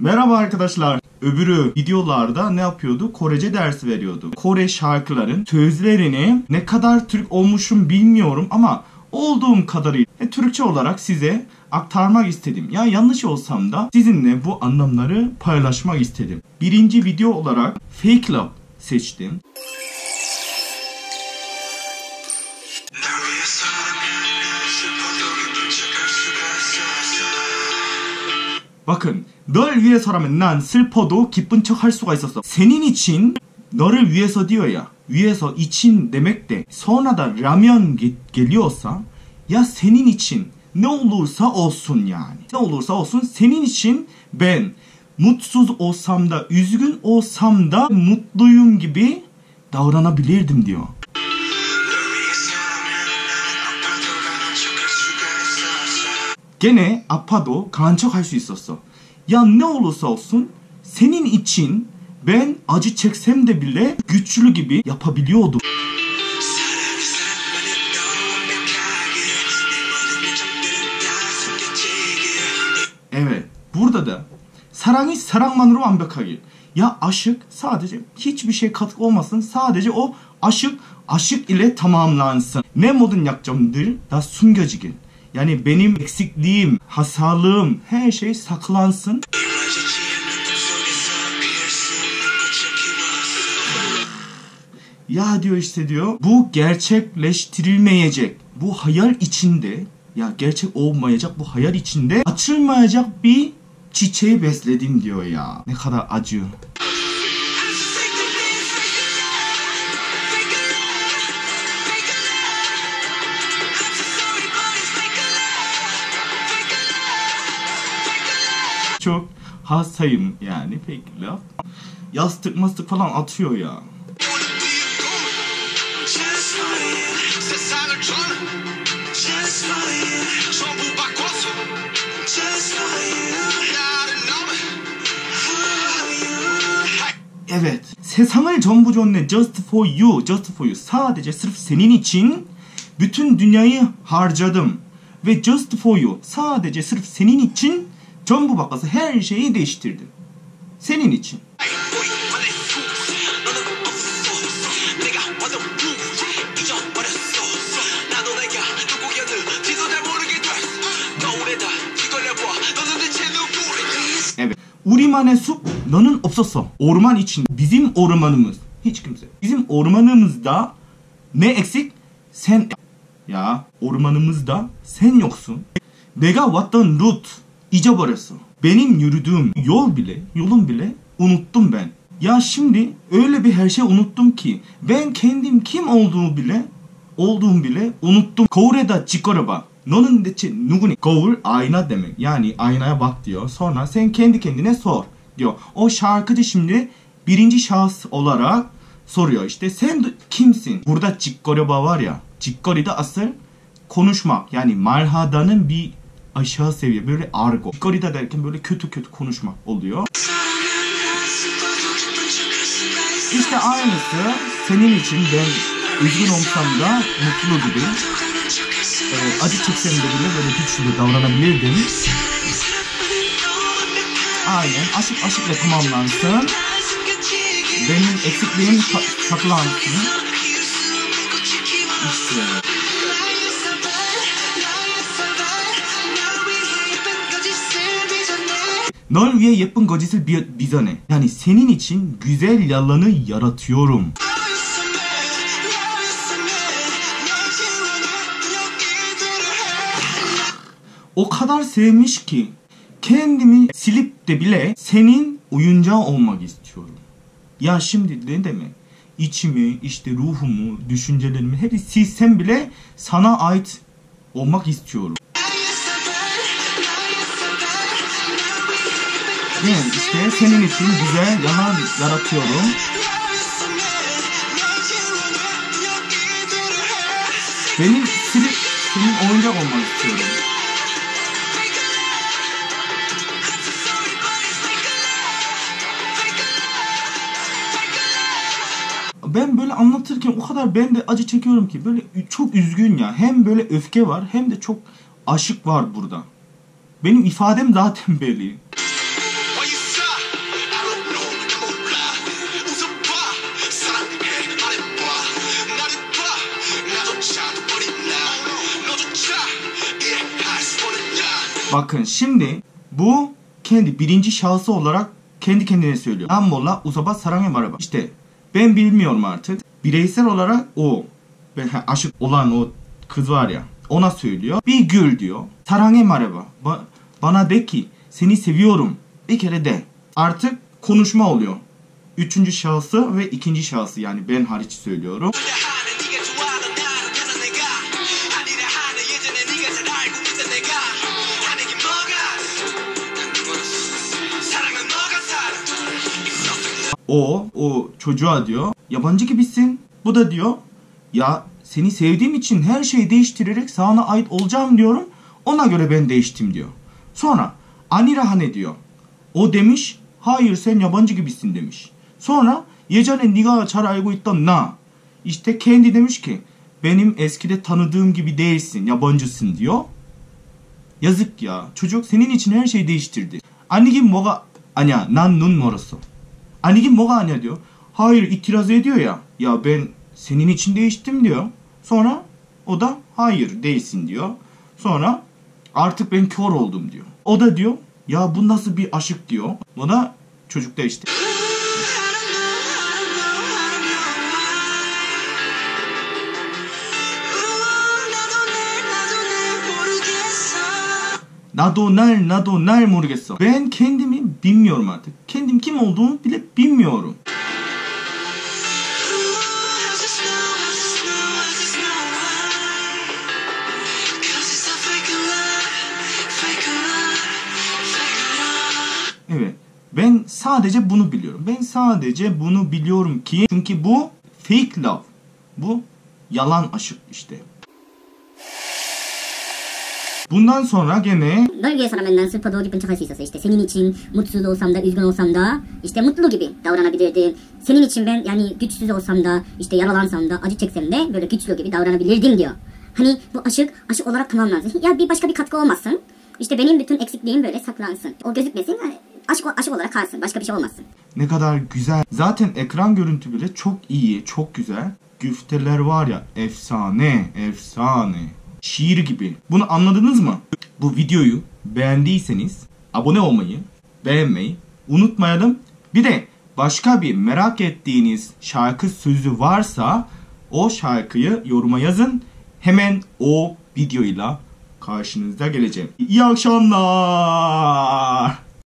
Merhaba arkadaşlar. Öbürü videolarda ne yapıyordu? Korece dersi veriyordu. Kore şarkıların sözlerini ne kadar Türk olmuşum bilmiyorum ama olduğum kadarıyla e, Türkçe olarak size aktarmak istedim. Ya yanlış olsam da sizinle bu anlamları paylaşmak istedim. Birinci video olarak Fake Love seçtim. 마크, 널 위해서라면 난 슬퍼도 기쁜 척 할 수가 있었어. 세닌이 친 너를 위해서 뛰어야. 위해서 이친 내맥대 선하다 라면 겔리오사. 야 세닌이 친 너울사 어순야 너울사 어순? 세닌이 친벤 mutsuz olsam da üzgün olsam da mutluyum. 있었어 Gene apa도 간척할 수 있었어. Ya ne olursa olsun senin için ben acı çeksem de bile güçlü gibi yapabiliyordum. 사랑이 사랑만이 너무 완벽하게 내 모든 요청들은 다 숨겨지길 Evet. Burada da sarangi sarangman으로 완벽하게. Ya aşık sadece hiçbir şey katkı olmasın. Sadece o aşık aşık ile tamamlansın. Ne modun 약점들 da 숨겨지길. Yani benim eksikliğim, hasarlığım, her şey saklansın. Ya diyor işte diyor bu gerçekleştirilmeyecek. Bu hayal içinde ya gerçek olmayacak bu hayal içinde açılmayacak bir çiçeği besledim diyor ya. Ne kadar acı. hastayım yani pek laf. Yastık mastık falan atıyor ya. Just for you 세상을 전 Just for you 전부 바꿨어 Just for you 나를 너무 For you Evet. 세상을 전부 줬네. Just for you. Just for you. Sadece sırf senin için bütün dünyayı harcadım. Ve just for you. Sadece sırf senin için Can Bubakası her şeyi değiştirdi. Senin için. Evet. Urimane sup nanın obsasa. Orman için bizim ormanımız. Hiç kimse. Bizim ormanımızda ne eksik? Sen ya ormanımızda sen yoksun. Nega vatan rut. 잊어버렸어. Benim yürüdüğüm yol bile, yolun bile unuttum ben. Ya şimdi öyle bir her şey unuttum ki ben kendim kim olduğu bile olduğum bile unuttum. 거울에다 찌꺼려봐. 너는 대체 누구니? 거울 ayna demek. Yani aynaya bak diyor. Sonra sen kendi kendine sor diyor. O şarkıcı şimdi birinci şahıs olarak soruyor işte sen de kimsin? Burada 찌꺼려봐 var ya. 찌꺼리 de asıl konuşmak. Yani 말하다는 bir aşağı seviye böyle argo. Garida derken böyle kötü kötü konuşma oluyor. İşte aynısı senin için ben üzgün olsam da mutlu gibi. Ee, acı çeksem de bile böyle güçlü davranabilirdim. Aynen aşık aşıkla tamamlansın. Benim eksikliğim saklansın. İşte. 널 위해 예쁜 거짓을 비, 빚어내. Yani senin için güzel yalanı yaratıyorum. O kadar sevmiş ki kendimi silip de bile senin oyuncağı olmak istiyorum. Ya şimdi ne demek? İçimi, işte ruhumu, düşüncelerimi hepsi silsem bile sana ait olmak istiyorum. Yani işte senin için güzel yalan yaratıyorum. Benim silip senin oyuncak olmak istiyorum. Ben böyle anlatırken o kadar ben de acı çekiyorum ki böyle çok üzgün ya. Hem böyle öfke var hem de çok aşık var burada. Benim ifadem zaten belli. Bakın şimdi bu kendi birinci şahsı olarak kendi kendine söylüyor. Ben molla uzaba sarange maraba. İşte ben bilmiyorum artık. Bireysel olarak o ben aşık olan o kız var ya ona söylüyor. Bir gül diyor. Sarange maraba. Ba- bana de ki seni seviyorum. Bir kere de. Artık konuşma oluyor. Üçüncü şahsı ve ikinci şahsı yani ben hariç söylüyorum. O, o çocuğa diyor yabancı gibisin. Bu da diyor ya seni sevdiğim için her şeyi değiştirerek sana ait olacağım diyorum. Ona göre ben değiştim diyor. Sonra Anirahane diyor. O demiş hayır sen yabancı gibisin demiş. Sonra 예전에 네가 잘 알고 있던 나 işte kendi demiş ki benim eskide tanıdığım gibi değilsin yabancısın diyor. Yazık ya. Çocuk senin için her şeyi değiştirdi. 아니긴 뭐가 아니야. 난 눈 멀었어. 아니긴 뭐가 아니야 diyor. Hayır itiraz ediyor ya. Ya ben senin için değiştim diyor. Sonra o da hayır değilsin diyor. Sonra artık ben kör oldum diyor. O da diyor ya bu nasıl bir aşık diyor. O da çocuk da işte. Nado ner nado ner morgesa. Ben kendimi bilmiyorum artık. Kendim kim olduğumu bile bilmiyorum. Evet. Ben sadece bunu biliyorum. Ben sadece bunu biliyorum ki çünkü bu fake love. Bu yalan aşık işte. Bundan sonra gene 널 위해서라면 슬퍼도 기쁜 척할 수 있었어. İşte senin için mutsuz olsam da, üzgün olsam da, işte mutlu gibi davranabilirdim. Senin için ben yani güçsüz olsam da, işte yaralansam da, acı çeksem de böyle güçlü gibi davranabilirdim diyor. Hani bu aşık, aşık olarak tamamlansın. Ya bir başka bir katkı olmasın. İşte benim bütün eksikliğim böyle saklansın. O gözükmesin. Yani aşık, aşık olarak kalsın. Başka bir şey olmasın. ne kadar güzel. Zaten ekran görüntü bile çok iyi, çok güzel. Güfteler var ya efsane, efsane. Şiir gibi. Bunu anladınız mı? Bu videoyu beğendiyseniz abone olmayı, beğenmeyi unutmayalım. Bir de başka bir merak ettiğiniz şarkı sözü varsa o şarkıyı yoruma yazın. Hemen o videoyla karşınızda geleceğim. İyi akşamlar.